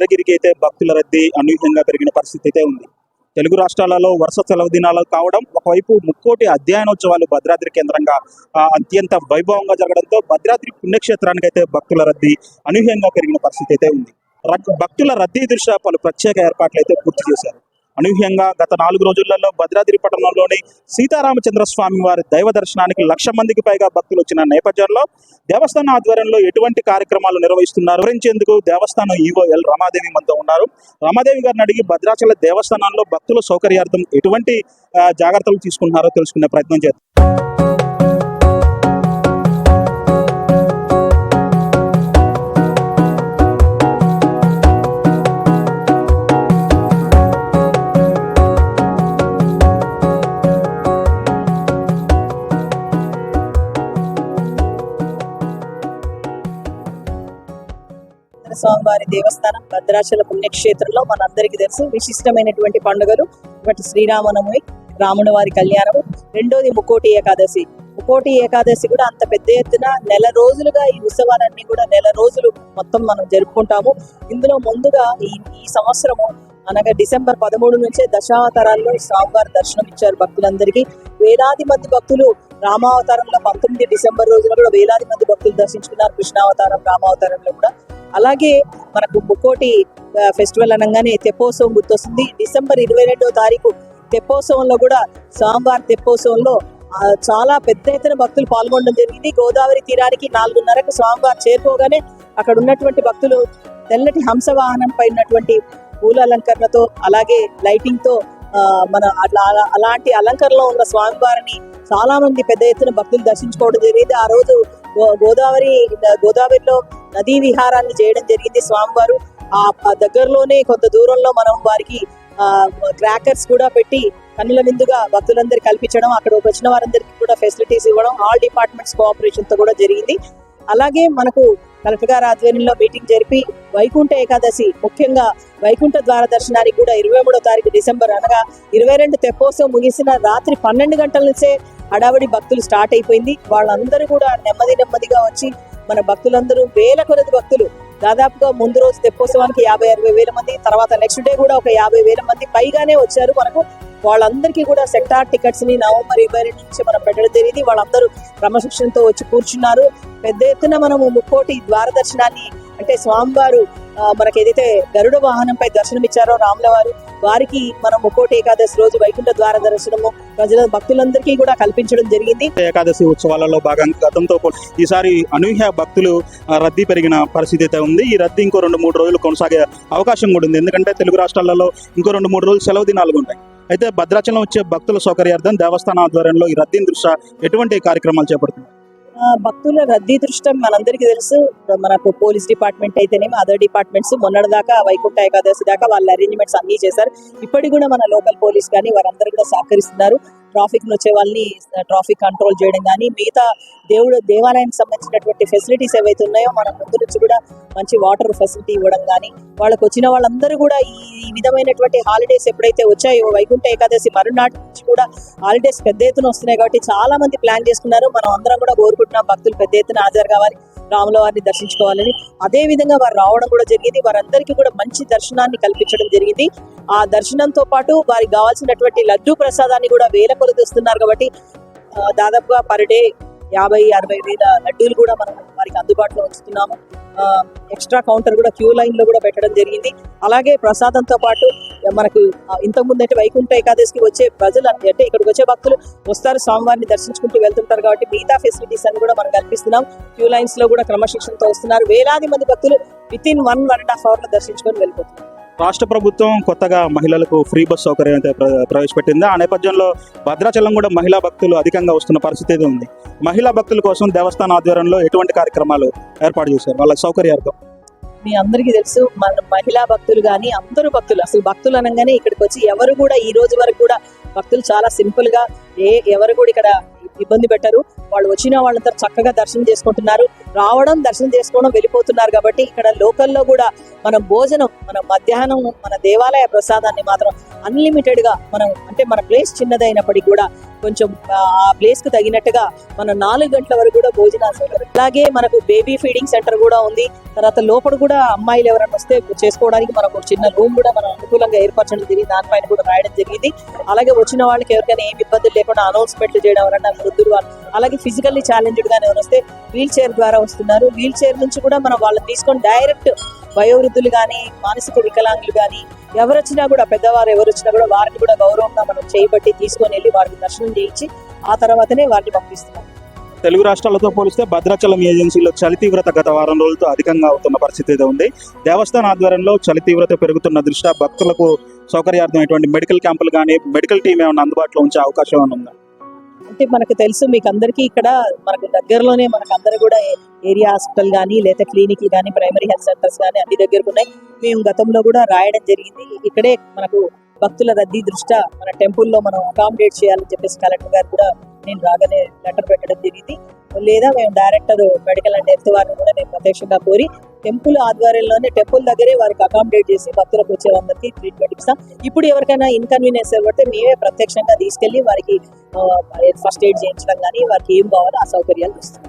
భద్రగిరికి అయితే భక్తుల రద్దీ అనూహ్యంగా పెరిగిన పరిస్థితి అయితే ఉంది. తెలుగు రాష్ట్రాలలో వరుస సెలవు దినాలు కావడం ఒకవైపు ముక్కోటి అధ్యయనోత్సవాలు భద్రాద్రి కేంద్రంగా అత్యంత వైభవంగా జరగడంతో భద్రాద్రి పుణ్యక్షేత్రానికి అయితే భక్తుల రద్దీ అనూహ్యంగా పెరిగిన పరిస్థితి అయితే ఉంది. భక్తుల రద్దీ దృష్ట్యా పలు ప్రత్యేక ఏర్పాట్లు అయితే పూర్తి చేశారు. అనూహ్యంగా గత నాలుగు రోజులలో భద్రాద్రి పట్టణంలోని సీతారామచంద్ర స్వామి వారి దైవ దర్శనానికి లక్ష మందికి పైగా భక్తులు వచ్చిన నేపథ్యంలో దేవస్థానం ఆధ్వర్యంలో ఎటువంటి కార్యక్రమాలు నిర్వహిస్తున్నారు? వివరించేందుకు దేవస్థానం ఈవో ఎల్ రమాదేవి మనతో ఉన్నారు. రమాదేవి గారిని అడిగి భద్రాచల దేవస్థానంలో భక్తుల సౌకర్యార్థం ఎటువంటి జాగ్రత్తలు తీసుకుంటున్నారో తెలుసుకునే ప్రయత్నం చేద్దాం. స్వామివారి దేవస్థానం భద్రాచల పుణ్యక్షేత్రంలో మనందరికీ తెలుసు విశిష్టమైనటువంటి పండుగలు. ఒకటి శ్రీరామనవమి రాముని వారి కళ్యాణము రెండోది ముకోటి ఏకాదశి. ముకోటి ఏకాదశి కూడా అంత పెద్ద ఎత్తున నెల రోజులుగా ఈ ఉత్సవాలన్నీ కూడా నెల రోజులు మొత్తం మనం జరుపుకుంటాము. ఇందులో ముందుగా ఈ ఈ సంవత్సరము అనగా డిసెంబర్ పదమూడు నుంచే దశావతారాల్లో స్వామివారి దర్శనం ఇచ్చారు భక్తులందరికీ. వేలాది మంది భక్తులు రామావతారంలో పంతొమ్మిది డిసెంబర్ రోజున కూడా వేలాది మంది భక్తులు దర్శించుకున్నారు కృష్ణావతారం రామావతారంలో కూడా. అలాగే మనకు ముక్కోటి ఫెస్టివల్ అనగానే తెప్పోత్సవం గుర్తొస్తుంది. డిసెంబర్ ఇరవై రెండో తారీఖు తెప్పోత్సవంలో కూడా సోమవారం తెప్పోత్సవంలో చాలా పెద్ద ఎత్తున భక్తులు పాల్గొనడం జరిగింది. గోదావరి తీరానికి నాలుగున్నరకు స్వామివారు చేరుకోగానే అక్కడ ఉన్నటువంటి భక్తులు తెల్లటి హంస వాహనం పై ఉన్నటువంటి పూల అలంకరణతో అలాగే లైటింగ్తో మన అట్లా అలా- అలాంటి అలంకరణలో ఉన్న స్వామివారిని చాలా మంది పెద్ద ఎత్తున భక్తులు దర్శించుకోవడం జరిగింది. ఆ రోజు గోదావరి గోదావరిలో నదీ విహారాన్ని చేయడం జరిగింది స్వామివారు. ఆ దగ్గరలోనే కొంత దూరంలో మనం వారికి ఆ క్రాకర్స్ కూడా పెట్టి కన్నుల విందుగా భక్తులందరికీ కల్పించడం అక్కడ వచ్చిన వారందరికీ కూడా ఫెసిలిటీస్ ఇవ్వడం ఆల్ డిపార్ట్మెంట్స్ కోఆపరేషన్తో కూడా జరిగింది. అలాగే మనకు కలెక్టర్ గారి ఆధ్వర్యంలో మీటింగ్ జరిపి వైకుంఠ ఏకాదశి ముఖ్యంగా వైకుంఠ ద్వార దర్శనానికి కూడా ఇరవై మూడో తారీఖు డిసెంబర్ అనగా ఇరవై రెండు తెప్పోత్సవం ముగిసిన రాత్రి పన్నెండు గంటల నుంచే హడావిడి భక్తులు స్టార్ట్ అయిపోయింది. వాళ్ళందరూ కూడా నెమ్మది నెమ్మదిగా వచ్చి మన భక్తులందరూ వేల కొలది భక్తులు. దాదాపుగా ముందు రోజు తెప్పోత్సవానికి యాభై అరవై వేల మంది తర్వాత నెక్స్ట్ డే కూడా ఒక యాభై వేల మంది పైగానే వచ్చారు. మనకు వాళ్ళందరికీ కూడా సెక్టార్ టికెట్స్ని నవంబర్ ఇరవై రెండు నుంచి మనం పెట్టడం జరిగింది. వాళ్ళందరూ క్రమశిక్షణతో వచ్చి కూర్చున్నారు. పెద్ద ఎత్తున మనము ముక్కోటి ద్వార దర్శనాన్ని అంటే స్వామివారు ఆ, మనకి ఏదైతే గరుడ వాహనంపై దర్శనం ఇచ్చారో రాముల వారు వారికి మనం ముక్కోటి ఏకాదశి రోజు వైకుంఠ ద్వార దర్శనము ప్రజల భక్తులందరికీ కూడా కల్పించడం జరిగింది. ఏకాదశి ఉత్సవాలలో భాగంగా గతంతో ఈసారి అనూహ్య భక్తులు రద్దీ పెరిగిన పరిస్థితి అయితే ఉంది. ఈ రద్దీ ఇంకో రెండు మూడు రోజులు కొనసాగే అవకాశం కూడా ఉంది. ఎందుకంటే తెలుగు రాష్ట్రాలలో ఇంకో రెండు మూడు రోజులు సెలవు దినాలు ఉంటాయి. అయితే భద్రాచలం వచ్చే భక్తుల సౌకర్యార్థం దేవస్థాన ఆధ్వర్యంలో ఈ రద్దీని దృష్ట్యా ఎటువంటి కార్యక్రమాలు చేపడుతున్నారు? భక్తుల రద్దీ దృష్టం మనందరికీ తెలుసు. మనకు పోలీస్ డిపార్ట్మెంట్ అయితేనేమి అదర్ డిపార్ట్మెంట్స్ మొన్నటి దాకా వైకుంఠ ఏకాదశి దాకా వాళ్ళ అరేంజ్మెంట్స్ అన్ని చేశారు. ఇప్పటికి కూడా మన లోకల్ పోలీస్ కానీ వారందరూ కూడా సహకరిస్తున్నారు. ట్రాఫిక్ వచ్చే వాళ్ళని ట్రాఫిక్ కంట్రోల్ చేయడం కానీ మిగతా దేవుడు దేవాలయానికి సంబంధించినటువంటి ఫెసిలిటీస్ ఏవైతే ఉన్నాయో మన ముందు నుంచి కూడా మంచి వాటర్ ఫెసిలిటీ ఇవ్వడం కానీ వాళ్ళకి వచ్చిన వాళ్ళందరూ కూడా ఈ ఈ విధమైనటువంటి హాలిడేస్ ఎప్పుడైతే వచ్చాయో వైకుంఠ ఏకాదశి మరునాటి నుంచి కూడా హాలిడేస్ పెద్ద ఎత్తున వస్తున్నాయి కాబట్టి చాలా మంది ప్లాన్ చేసుకున్నారు. మనం అందరం కూడా కోరుకుంటున్నాం భక్తులు పెద్ద ఎత్తున హాజరు కావాలి. రాముల వారిని దర్శించుకోవాలని. అదే విధంగా వారు రావడం కూడా జరిగింది. వారందరికీ కూడా మంచి దర్శనాన్ని కల్పించడం జరిగింది. ఆ దర్శనంతో పాటు వారికి కావాల్సినటువంటి లడ్డూ ప్రసాదాన్ని కూడా వేల కొలది ఇస్తున్నారు కాబట్టి దాదాపుగా పర్ డే యాభై అరవై వేల లడ్డూలు కూడా మనం వారికి అందుబాటులో ఉంచుతున్నాము. ఎక్స్ట్రా కౌంటర్ కూడా క్యూ లైన్లో కూడా పెట్టడం జరిగింది. అలాగే ప్రసాదంతో పాటు మనకు ఇంతకు ఇంతకుముందు అంటే వైకుంఠ ఏకాదశికి వచ్చే ప్రజలు అంటే ఇక్కడికి వచ్చే భక్తులు వస్తారు స్వామివారిని దర్శించుకుంటూ వెళ్తుంటారు కాబట్టి మిగతా ఫెసిలిటీస్ అన్ని కూడా మనం కల్పిస్తున్నాం. క్యూ లైన్స్లో కూడా క్రమశిక్షణతో వస్తున్నారు. వేలాది మంది భక్తులు within one one and half అవర్లో దర్శించుకొని వెళ్ళిపోతున్నారు. రాష్ట్ర ప్రభుత్వం కొత్తగా మహిళలకు ఫ్రీ బస్ సౌకర్యం అయితే ప్రవేశపెట్టింది. ఆ నేపథ్యంలో భద్రాచలం కూడా మహిళా భక్తులు అధికంగా వస్తున్న పరిస్థితి అయితే ఉంది. మహిళా భక్తుల కోసం దేవస్థాన ఆధ్వర్యంలో ఎటువంటి కార్యక్రమాలు ఏర్పాటు చేశారు? వాళ్ళ సౌకర్యార్థం. మీ అందరికీ తెలుసు మన మహిళా భక్తులు కానీ అందరూ భక్తులు అసలు భక్తులు అనగానే ఇక్కడికి వచ్చి ఎవరు కూడా ఈ రోజు వరకు కూడా భక్తులు చాలా సింపుల్గా ఏ ఎవరు కూడా ఇక్కడ ఇబ్బంది పెట్టరు. వాళ్ళు వచ్చిన వాళ్ళందరూ చక్కగా దర్శనం చేసుకుంటున్నారు. రావడం దర్శనం చేసుకోవడం వెళ్ళిపోతున్నారు కాబట్టి ఇక్కడ లోకల్లో కూడా మనం భోజనం మన మధ్యాహ్నం మన దేవాలయ ప్రసాదాన్ని మాత్రం అన్లిమిటెడ్గా మనం అంటే మన ప్లేస్ చిన్నదైనప్పటికీ కూడా కొంచెం ఆ ప్లేస్కు తగినట్టుగా మన నాలుగు గంటల వరకు కూడా భోజనాలు సౌకర్యం. అలాగే మనకు బేబీ ఫీడింగ్ సెంటర్ కూడా ఉంది. తర్వాత లోపల కూడా అమ్మాయిలు ఎవరైనా వస్తే చేసుకోవడానికి మనకు చిన్న రూమ్ కూడా మనం అనుకూలంగా ఏర్పరచడం జరిగింది. దానిపైన కూడా రాయడం జరిగింది. అలాగే వచ్చిన వాళ్ళకి ఎవరికైనా ఏమి ఇబ్బందులు లేకుండా అనౌన్స్మెంట్లు చేయడం ఎవరైనా వృద్ధులు వాళ్ళు అలాగే ఫిజికల్లీ ఛాలెంజ్డ్ గానే ఎవరు వస్తే వీల్ చైర్ ద్వారా వస్తున్నారు. వీల్ చైర్ నుంచి కూడా మనం వాళ్ళని తీసుకొని డైరెక్ట్ వయోవృద్ధులు కానీ మానసిక వికలాంగులు కానీ ఎవరు వచ్చినా కూడా పెద్దవారు ఎవరు వచ్చినా కూడా వారిని కూడా గౌరవంగా మనం చేయబట్టి తీసుకొని వెళ్ళి వారికి దర్శనం చేయించి ఆ తర్వాతనే వారిని పంపిస్తున్నాం. తెలుగు రాష్ట్రాలతో పోలిస్తే భద్రాచలం ఏజెన్సీలో చలి తీవ్రత గత వారం రోజులతో అధికంగా అవుతున్న పరిస్థితి అయితే ఉంది. దేవస్థాన ఆధ్వర్యంలో చలి తీవ్రత పెరుగుతున్న దృష్ట్యా భక్తులకు సౌకర్యార్థమైనటువంటి మెడికల్ క్యాంపులు కానీ మెడికల్ టీం ఏమైనా అందుబాటులో ఉంచే అవకాశం ఉందా? అంటే మనకు తెలుసు మీకు అందరికీ ఇక్కడ మనకు దగ్గరలోనే మనకు అందరు కూడా ఏరియా హాస్పిటల్ కానీ లేదా క్లినిక్ కానీ ప్రైమరీ హెల్త్ సెంటర్స్ కానీ అన్ని దగ్గరకు ఉన్నాయి. మేము గతంలో కూడా రాయడం జరిగింది. ఇక్కడే మనకు భక్తుల రద్దీ దృష్ట్యా మన టెంపుల్లో మనం అకామిడేట్ చేయాలని చెప్పేసి కలెక్టర్ గారు కూడా నేను రాగానే లెటర్ పెట్టడం జరిగింది. లేదా మేము డైరెక్టర్ మెడికల్ అండ్ హెల్త్ వారిని కూడా నేను ప్రత్యక్షంగా కోరి టెంపుల్ ఆధ్వర్యంలోనే టెంపుల్ దగ్గరే వారికి అకామిడేట్ చేసి భక్తులకు వచ్చే వాళ్ళకి ట్రీట్మెంట్ ఇస్తాం. ఇప్పుడు ఎవరికైనా ఇన్కన్వీనియన్స్ ఏర్పడితే మేమే ప్రత్యక్షంగా తీసుకెళ్ళి వారికి ఫస్ట్ ఎయిడ్ చేయించడం కానీ వారికి ఏం కావాలో ఆ సౌకర్యాలు ఇస్తాం.